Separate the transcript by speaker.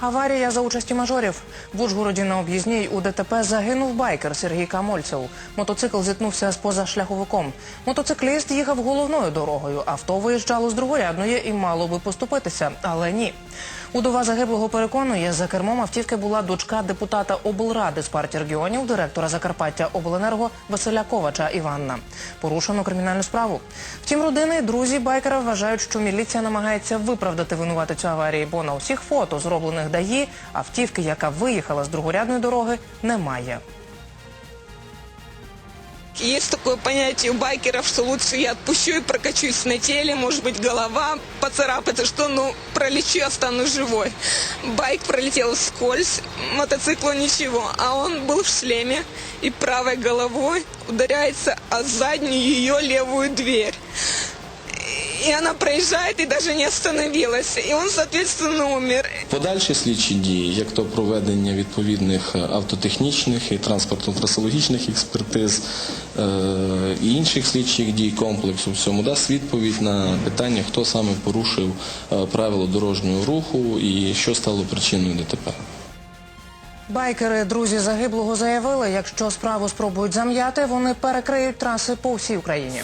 Speaker 1: аварія за участі мажорів. В Ужгороді на об'їзній у ДТП загинув байкер Сергій Камольцев. Мотоцикл зіткнувся з позашляховиком. Мотоцикліст їхав головною дорогою. Авто виїжджало з другорядної і мало би поступитися, але ні. Удова загиблого переконує, за кермом автівки була дочка депутата облради з партії регіонів, директора Закарпаття Обленерго Василя Ковача Іванна. Порушено кримінальну справу. Втім, родини друзі байкера вважають, що міліція намагається виправдати винуватицю аварії, бо на усіх фото, зроблених ДАІ, автівки, яка виїхала з другорядної дороги, немає.
Speaker 2: Есть такое понятие у байкеров, что лучше я отпущу и прокачусь на теле, может быть, голова поцарапается, что, ну, пролечу, останусь живой. Байк пролетел вскользь, мотоциклу ничего, а он был в шлеме и правой головой ударяется о заднюю ее левую дверь. И она проезжает и даже не остановилась. И он, соответственно, умер.
Speaker 3: Подальші слідчі дії, як то проведення відповідних е, автотехнічних і транспортно-трасологічних експертиз е, і інших слідчих дій комплексу всьому дасть відповідь на питання, хто саме порушив е, правила дорожнього руху і що стало причиною ДТП.
Speaker 1: Байкери, друзі загиблого, заявили, якщо справу спробують зам'яти, вони перекриють траси по всій Україні.